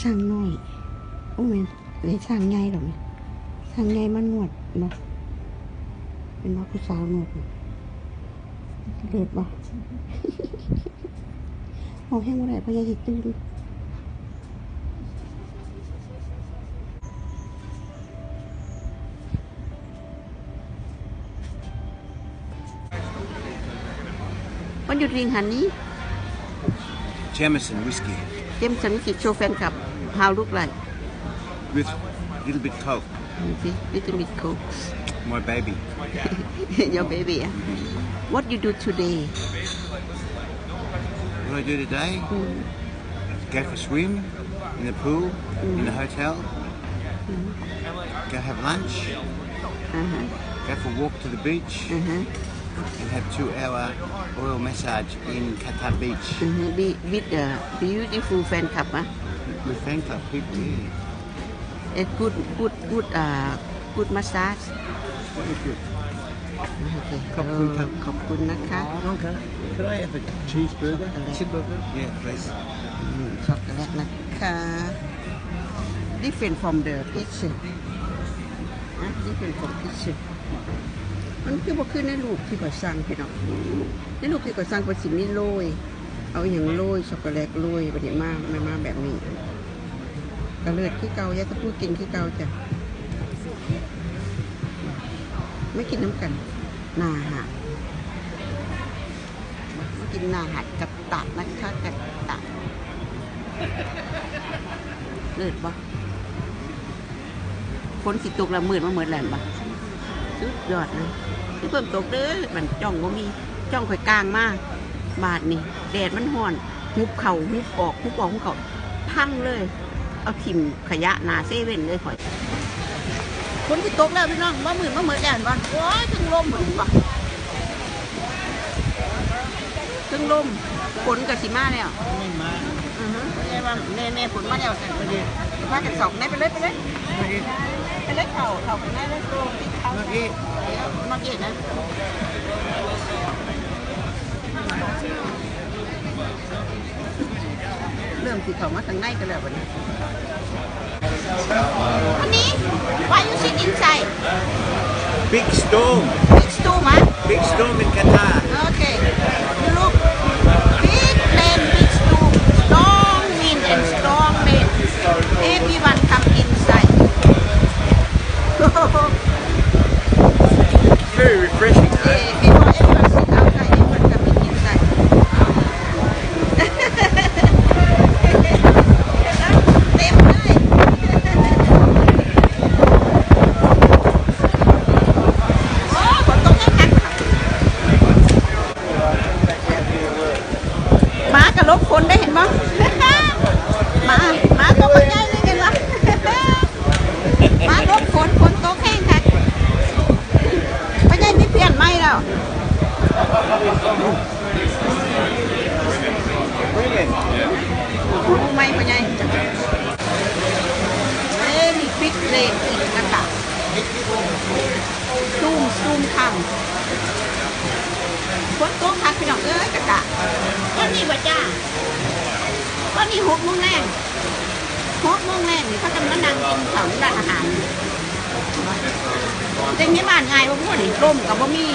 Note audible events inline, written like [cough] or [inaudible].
ช่างน้อยโอ้แม่นเลยช่างใหญ่หรอกเนี่ยช่างใหญ่มันนวดเนาะเป็นว่าผู้สาวนวดน่ะเลิศบ่เอาแห้งบ่ได้เพราะยายสิตื่น What do you drink, honey? Jameson whiskey James and Nicky show fan club. How look like? with a little bit coke. Okay, little bit coke. My baby. [laughs] Your baby. Yeah? What you do today? What do I do today? Mm. Go for a swim in the pool, in the hotel. Go have lunch. Uh-huh. Go for a walk to the beach Uh-huh. and have two-hour oil massage in Qatar Beach Uh-huh. Be with the beautiful fan club, huh? With fan club people. Yeah. A good, good, good, uh, good massage. Very good. Okay. ขอบคุณครับขอบคุณนะคะ Okay. Could I have a cheeseburger? Cheeseburger? Yeah, please. อืมช็อกโกแลตนะคะ different from the picture นะ different from picture มันคือบ่คือในรูปที่ก่อสร้างพี่น้องในรูปที่ก่อสร้างเป็นสิมีโรย เอาอย่างโรยช็อกโกแลตโรยบัดนี้มาไม่มาแบบนี้กระเลือดขี้เกายายตะพูดกินขี้เกาจ้ะไม่กินน้ำกันนาหัดไม่กินนาหัดกับตัดนะคะกับตัดเลิศปะฝนสิตกละหมื่นมาเหมือนแหลนปะสุดยอดเลยที่เพิ่มตกเด้อมันจ้องว่ามีจ้องข่อยกลางมาก บาทนี่แดดมันห่อนหุบเข่าหุบออกหุบออกหุบเข่าพังเลย เอาทิมขยะหนาเซเว่นเลยข่อยฝนสิตกแล้วพี่น้องว่าหมื่นมาเหมือนแดนบ้านโอ้ยถึงลมเหมือนปะถึงลมฝนกับสิมาแล้วอือฮึแม่ว่าแม่แม่ผลมาแล้วสั่นไปเลยพากันสองแม่ไปเลยไปเลยไปเลยเข่าเข่ากันได้เลยโตที่เข่าเอ๊ะมาเกตนะ เริ่มสิเขามาทางในกันแล้ววันนี้วันนี้ why you sit inside Big storm. it's too much Big storm in Qatar. Okay. You look big plane, big storm, strong wind and strong rain. Everyone come inside. Very refreshing. Though. Eh, Before everyone sit outside, everyone come inside. เต็มเลยโอ้ฝนตกแค่คักหมากับลบคนได้เห็นมั้ หมาหมา ตัวมันใหญ่เลยเห็นมั้หมาลบฝนฝนตกแห้งค่ะไม่ใช่มีเปลี่ยนไม่แล้วรู้ไหมพ่อใหญ่เอ้มีฟิกเลยอีกกระตะซูมซูมทำฝนตกคักพี่น้องเอ้ยกะตะก็นี่บ่จ้าก็นี่หกโมงแพรงหกโมงแรงนี่เขาจะมานั่งกินข้าวที่ร้านอาหารเด็กนี้บ้านไงว่าพวกนี่ร่มกับบ่มี